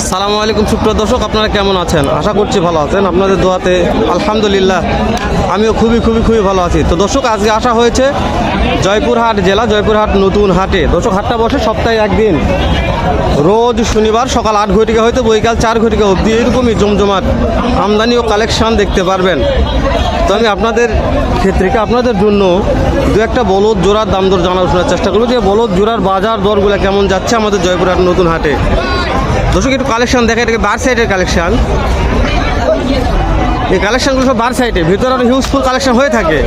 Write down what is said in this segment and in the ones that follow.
সালামু আলাইকুম, সুপ্রিয় দর্শক, আপনারা কেমন আছেন? আশা করছি ভালো আছেন। আপনাদের দোয়াতে আলহামদুলিল্লাহ আমিও খুবই খুবই খুবই ভালো আছি। তো দর্শক, আজকে আসা হয়েছে জয়পুরহাট জেলা, জয়পুরহাট নতুন হাটে। দর্শক, হাটটা বসে সপ্তাহে একদিন। রোজ শনিবার সকাল আট ঘটিকা হয়তো বৈকাল চার ঘটিকা অবধি এরকমই জমজমাট আমদানি ও কালেকশন দেখতে পারবেন। তো আমি আপনাদের ক্ষেত্রে আপনাদের জন্য দু একটা বলদ জোড়ার দাম দর জানার শোনার চেষ্টা করব যে বলদ জোড়ার বাজার দরগুলো কেমন যাচ্ছে আমাদের জয়পুরহাট নতুন হাটে। দর্শক, একটু কালেকশন দেখে এটাকে বার সাইডের কালেকশন এই কালেকশনগুলো সব বার সাইডে ভিতরে আরও হিউজফুল কালেকশন হয়ে থাকে।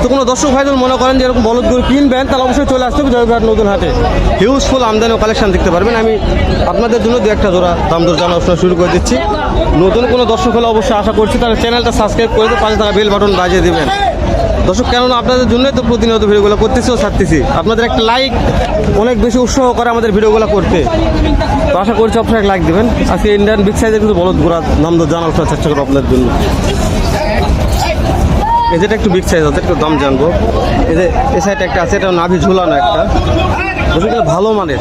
তো কোনো দর্শক ভাই মনে করেন যে এরকম বলদগুলো কিনবেন, তাহলে অবশ্যই চলে আসতে হবে জয়পুরহাট নতুন হাটে। হিউজফুল আমদানি কালেকশন দেখতে পারবেন। আমি আপনাদের জন্য দু একটা জোড়া দাম দর জানা শুরু করে দিচ্ছি। নতুন কোনো দর্শক হলে অবশ্যই আশা করছি, তাহলে চ্যানেলটা সাবস্ক্রাইব করে দিয়ে পাশে থাকা বেল বাটন বাজিয়ে দিবেন। দর্শক, কেননা আপনাদের জন্যই তো প্রতিনিয়ত ভিডিওগুলো করতেছি ও ছাড়তেছি। আপনাদের একটা লাইক অনেক বেশি উৎসাহ করে আমাদের ভিডিওগুলো করতে। তো আশা করছি আপনারা লাইক দেবেন। আজকে ইন্ডিয়ান বিগ সাইজের কিন্তু বলদ ঘোরা দাম দর জানার চেষ্টা করব আপনাদের জন্য। এই একটু বিগ সাইজ আছে, একটু দাম জানব। এই যে এই সাইডে একটা আছে, এটা নাভি ঝুলানো একটা। বুঝলি ভালো মানের।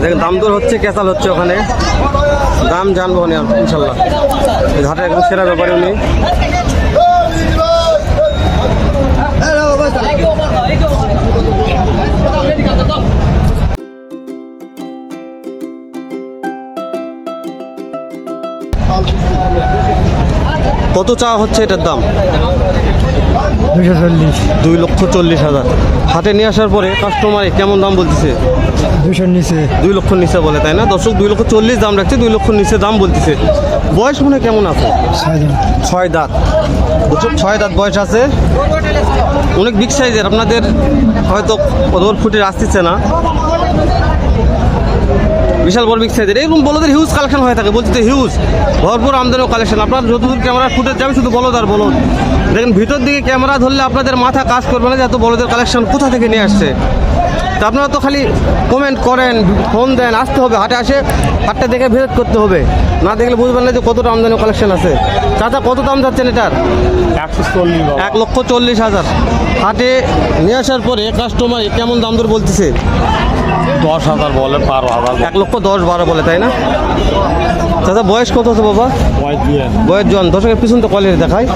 দেখেন, দাম দর হচ্ছে কেসাল হচ্ছে ওখানে। দাম জানব ইনশাল্লাহ। ঘাটের একদম সেরা ব্যাপারে উনি। কত চাওয়া হচ্ছে এটার দাম? দুশো চল্লিশ। দুই লক্ষ চল্লিশ হাজার। হাতে নিয়ে আসার পরে কাস্টমারে কেমন দাম বলতেছে? দুশোর নিচে। দুই লক্ষ নিচে বলে তাই না? দর্শক দুই লক্ষ চল্লিশ দাম রাখছে দুই লক্ষ নিচে দাম বলতেছে। বয়স মনে হয় কেমন আছে? ছয় দাঁত। ছয় দাঁত। বয়স আছে। অনেক বিগ সাইজের আপনাদের হয়তো ফুটে আসতেছে না। বিশাল বড় বিগ সাইজের এরকম বলদের হিউজ কালেকশন হয়ে থাকে বলছি তো হিউজ ভরপুর আমদানি কালেকশন আপনার যতদূর ক্যামেরা ফুটে যাবে শুধু বলদ আর বলদ। দেখেন ভিতর দিকে ক্যামেরা ধরলে আপনাদের মাথা কাজ করবে না যে এত বলদের কালেকশন কোথা থেকে নিয়ে আসছে। তা আপনারা তো খালি কমেন্ট করেন ফোন দেন আসতে হবে হাটে আসে হাটটা দেখে ভিজিট করতে হবে। না দেখলে বুঝবেন না যে কতটা আমদানি কালেকশন আছে। চাচা কত দাম যাচ্ছেন এটার? এক লক্ষ চল্লিশ হাজার। হাটে নিয়ে আসার পরে কাস্টমার কেমন দাম দর বলতেছে? দশ হাজার বলে বারো হাজার এক লক্ষ দশ বারো বলে তাই না? দাদা বয়স কত আছে বাবা? বয়স জন দর্শকের পিছন তো কলেজ দেখায়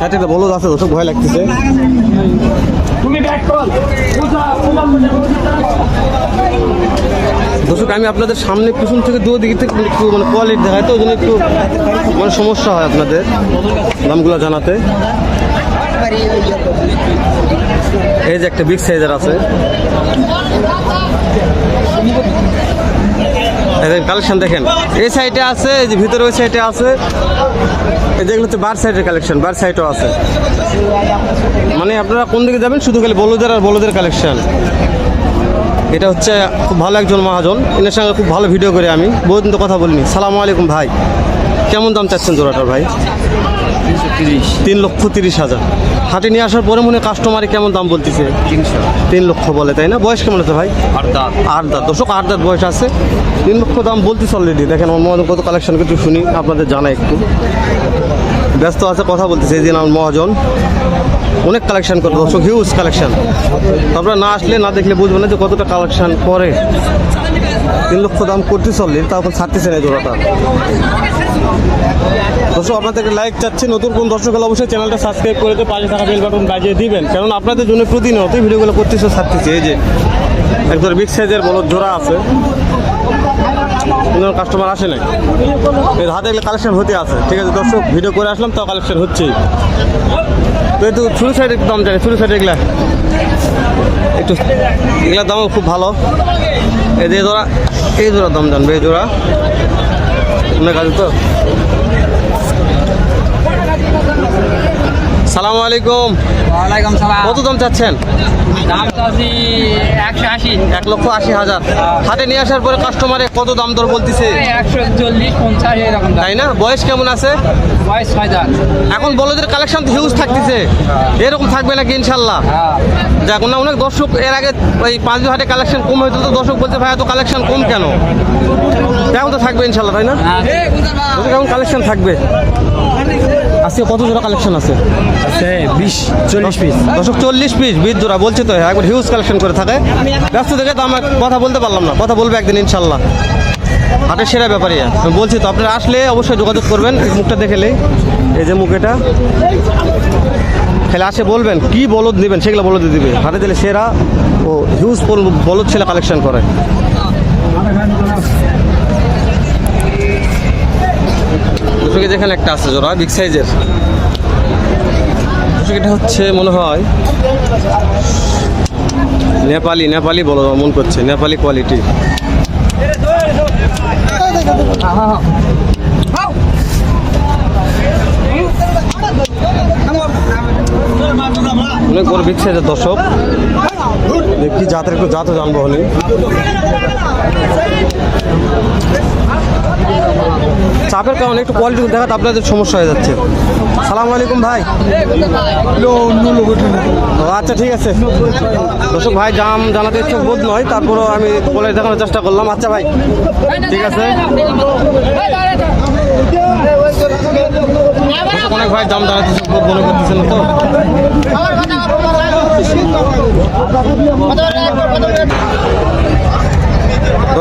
হাটে বলদ আছে দর্শক ভয় লাগতেছে। দর্শক আমি আপনাদের সামনে পিছন থেকে দু দিকে থেকে একটু মানে কোয়ালিটি দেখাই তো ওই জন্য একটু মানে সমস্যা হয় আপনাদের দামগুলো জানাতে। এই যে একটা বিগ সাইজের আছে। কালেকশন দেখেন। এই সাইডে আছে, এই যে ভিতরে ওই সাইডে আছে। এই যেগুলো হচ্ছে বার সাইডের কালেকশন বার সাইডও আছে। মানে আপনারা কোন দিকে যাবেন? শুধু খালি বলদের আর বলদের কালেকশন এটা হচ্ছে খুব ভালো একজন মহাজন। এনার সঙ্গে খুব ভালো ভিডিও করে আমি। বহুদিন তো কথা বলিনি। সালামু আলাইকুম ভাই। কেমন দাম চাচ্ছেন জোড়াটার ভাই? তিন লক্ষ তিরিশ হাজার। হাটে নিয়ে আসার পরে মনে কাস্টমারে কেমন দাম বলতেছে? তিনশো। তিন লক্ষ বলে তাই না? বয়স কেমন আছে ভাই? আর দাঁত। আট দাঁত। দর্শক আট দাঁত বয়স আছে। তিন লক্ষ দাম বলতেছে অলরেডি দেখেন আমার মহাজন কত কালেকশন একটু শুনি আপনাদের জানাই একটু। ব্যস্ত আছে কথা বলতেছে এই দিন আমার মহাজন। অনেক কালেকশন করে দর্শক হিউজ কালেকশন আপনারা না আসলে না দেখলে বুঝবেন না যে কতটা কালেকশন করে। তিন লক্ষ দাম করতে চললে তখন ছাড়তেছে না জোড়াটা। দর্শক আপনাদেরকে লাইক চাচ্ছি। নতুন কোন দর্শক হলে অবশ্যই চ্যানেলটা সাবস্ক্রাইব করে পাশে থাকা বেল বাটন বাজিয়ে দিবেন। কারণ আপনাদের জন্য প্রতিনিয়ত ভিডিওগুলো করতেছে ছাড়তেছে এই যে একজন বিগ সাইজের বড় জোড়া আছে। কোনো কাস্টমার আসে নাই। এর হাতে এগুলো কালেকশন হতে আছে। ঠিক আছে দর্শক ভিডিও করে আসলাম, তাও কালেকশন হচ্ছেই। তো একটু শুরু সাইডে দাম জানি, শুরু সাইডে এগুলা। একটু, এগুলার দামও খুব ভালো। এই যে জোড়া, এই জোড়ার দাম জানবে, এই জোড়া। অনেক আছে তো? সালামু আলাইকুম। ওয়ালাইকুম সালাম। কত দাম চাচ্ছেন? দাম একশো আশি। এক লক্ষ আশি হাজার। হাটে নিয়ে আসার পরে কাস্টমারে কত দাম দর বলতেছে? একশো চল্লিশ পঞ্চাশ এরকম তাই না? বয়স কেমন আছে? বয়স ছয় হাজার এখন বলদের কালেকশন তো হিউজ থাকতেছে। এরকম থাকবে নাকি ইনশাল্লাহ? হ্যাঁ। যাক না অনেক দর্শক এর আগে ওই পাঁচ হাটে কালেকশন কম হয়েছিল তো দর্শক বলছে ভাই এত কালেকশন কম কেন? এখন তো থাকবে ইনশাল্লাহ তাই না? হ্যাঁ। এখন কালেকশন থাকবে। আজকে কত জোড়া কালেকশন আছে? আছে বিশ চল্লিশ পিস দশক চল্লিশ পিস বিশ জোড়া বলছে তো একবার হিউজ কালেকশন করে থাকে। ব্যস্ত থেকে তো আমার কথা বলতে পারলাম না কথা বলবে একদিন ইনশাল্লাহ। হাটের সেরা ব্যাপারই আমি বলছি তো আপনারা আসলে অবশ্যই যোগাযোগ করবেন মুখটা দেখেলেই এই যে মুখ এটা। খেলে আসে বলবেন কি বলদ নেবেন সেগুলো বলদ দিবে। হাটে দিলে সেরা ও হিউজ বলদ ছেলে কালেকশন করে। দুটোকে যেখানে একটা আছে জোড়া বিগ সাইজের এটা হচ্ছে মনে হয় নেপালি নেপালি বলো, মন করছে, নেপালি কোয়ালিটি অনেক বড় বিগ সাইজের দর্শক। দেখি জাতের একটু জাতও জানব হলে। চাপের কারণে একটু কোয়ালিটি দেখাতে আপনাদের সমস্যা হয়ে যাচ্ছে। সালাম আলাইকুম ভাই। আচ্ছা ঠিক আছে। দর্শক ভাই, জাম জানাতে ইচ্ছুক বোধ নয়, তারপরও আমি বলে দেখানোর চেষ্টা করলাম। আচ্ছা ভাই, ঠিক আছে। অনেক ভাই দাম ইচ্ছুক বোধ মনে করতেছেন তো।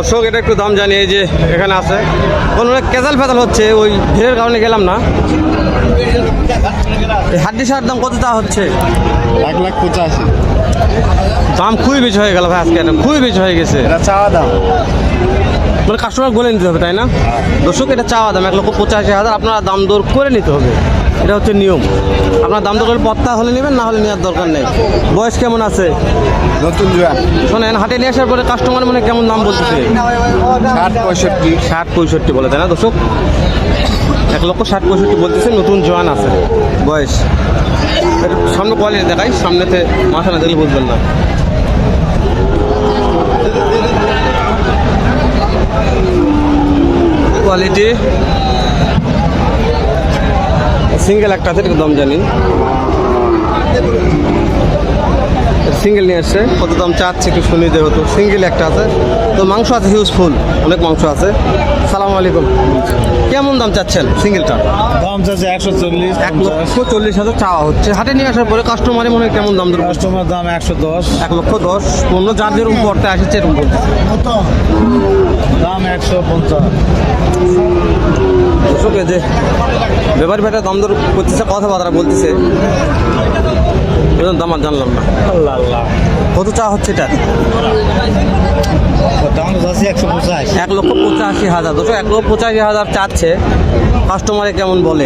দর্শক এটা একটু দাম জানি এই যে এখানে আছে। কোন অনেক কেজাল ফেজাল হচ্ছে ওই ভিড়ের কারণে গেলাম না। এই হাড্ডি সার দাম কত তা হচ্ছে? এক লাখ পঁচাশি। দাম খুবই বেশি হয়ে গেল ভাই আজকে খুবই বেশি হয়ে গেছে। চাওয়া দাম। মানে কাস্টমার বলে নিতে হবে তাই না? দর্শক এটা চাওয়া দাম এক লক্ষ পঁচাশি হাজার। আপনারা দাম দর করে নিতে হবে। এটা হচ্ছে নিয়ম। আপনার দাম দর করে পত্তা হলে নেবেন না হলে নেওয়ার দরকার নেই। বয়স কেমন আছে? নতুন শোনেন হাটে নিয়ে আসার পরে কাস্টমার মানে কেমন দাম বলতেছে? ষাট পঁয়ষট্টি। ষাট পঁয়ষট্টি বলে তাই না দর্শক? এক লক্ষ ষাট পঁয়ষট্টি বলতেছে নতুন জোয়ান আছে। বয়স। সামনে কোয়ালিটি দেখাই সামনেতে মাথা না দেখলে বুঝবেন না। কোয়ালিটি সিঙ্গেল একটা আছে একটু দাম জানি। সিঙ্গেল নিয়ে আসছে। কত দাম চাচ্ছে একটু শুনি দেবো তো সিঙ্গেল একটা আছে। তো মাংস আছে হিউজফুল অনেক মাংস আছে। সালাম আলাইকুম। কেমন দাম চাচ্ছেন সিঙ্গেলটা দাম চাচ্ছে একশো চল্লিশ এক লক্ষ চল্লিশ হাজার চাওয়া হচ্ছে। হাটে নিয়ে আসার পরে কাস্টমারে মনে হয় কেমন দাম দেবো কাস্টমার দাম একশো দশ। এক লক্ষ দশ। পনেরো যার যেরকম পড়তে আসছে এরকম দাম একশো পঞ্চাশ। দর্শক যে ব্যাপারী ভাইটা দাম দর করতেছে কথাবার্তা বলতেছে। দাম আর জানলাম না। আল্লাহ। আল্লাহ কত চা হচ্ছে এটা? একশো এক লক্ষ পঁচাশি হাজার। দুশো এক লক্ষ পঁচাশি হাজার চাচ্ছে। কাস্টমারে কেমন বলে?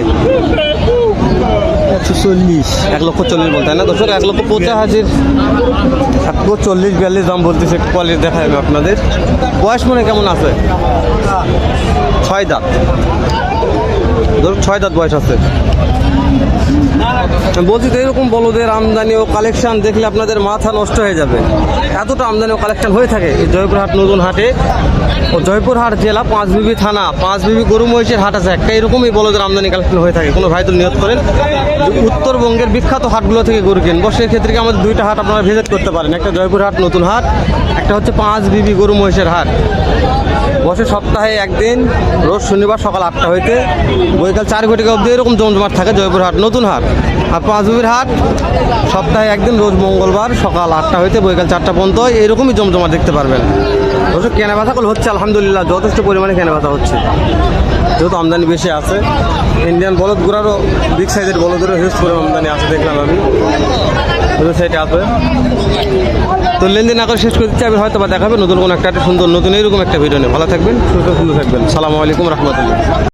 একশো চল্লিশ। এক লক্ষ চল্লিশ বলতে না? দর্শক এক লক্ষ পঁচাশির এক লক্ষ চল্লিশ বিয়াল্লিশ দাম বলতেছে কোয়ালিটি দেখাই আমি আপনাদের। বয়স মনে কেমন আছে? ছয় দাঁত। ধরুন ছয় দাঁত বয়স আছে। বলছি তো এরকম বলদের আমদানি ও কালেকশন দেখলে আপনাদের মাথা নষ্ট হয়ে যাবে। এতটা আমদানি ও কালেকশন হয়ে থাকে জয়পুরহাট নতুন হাটে ও জয়পুরহাট জেলা পাঁচবিবি থানা পাঁচবিবি গরু মহিষের হাট আছে। একটা এরকমই বলদের আমদানি কালেকশন হয়ে থাকে। কোনো ভাই তো নিয়ত করেন। উত্তরবঙ্গের বিখ্যাত হাটগুলো থেকে গরু কিনবো। সেক্ষেত্রে কি আমাদের দুইটা হাট আপনারা ভিজিট করতে পারেন। একটা জয়পুরহাট নতুন হাট একটা হচ্ছে পাঁচ বিবি গরু মহিষের হাট। বসে সপ্তাহে একদিন, রোজ শনিবার সকাল আটটা হইতে, বৈকাল চার ঘটিকা অবধি এরকম জমজমাট থাকে জয়পুর হাট নতুন হাট। আর পাঁচবির হাট, সপ্তাহে একদিন, রোজ মঙ্গলবার সকাল আটটা হইতে বৈকাল চারটা পর্যন্ত এরকমই জমজমাট দেখতে পারবেন। অবশ্য কেনা বেচাগুলো হচ্ছে, আলহামদুলিল্লাহ, যথেষ্ট পরিমাণে কেনা ব্যথা হচ্ছে। যেহেতু আমদানি বেশি আছে ইন্ডিয়ান বলদ গুড়ারও বিগ সাইজের বলদেরও হিউজ পরিমাণ আমদানি আছে, দেখলাম আমি। সাইডে আছে। তো লেনদেন আগে শেষ করে আমি হয়তো বা দেখাবে নতুন কোনো একটা সুন্দর, নতুন এরকম একটা ভিডিও নিয়ে। ভালো থাকবেন, সুস্থ সুন্দর থাকবেন, সালামু আলাইকুম, রহমতুল্লাহ।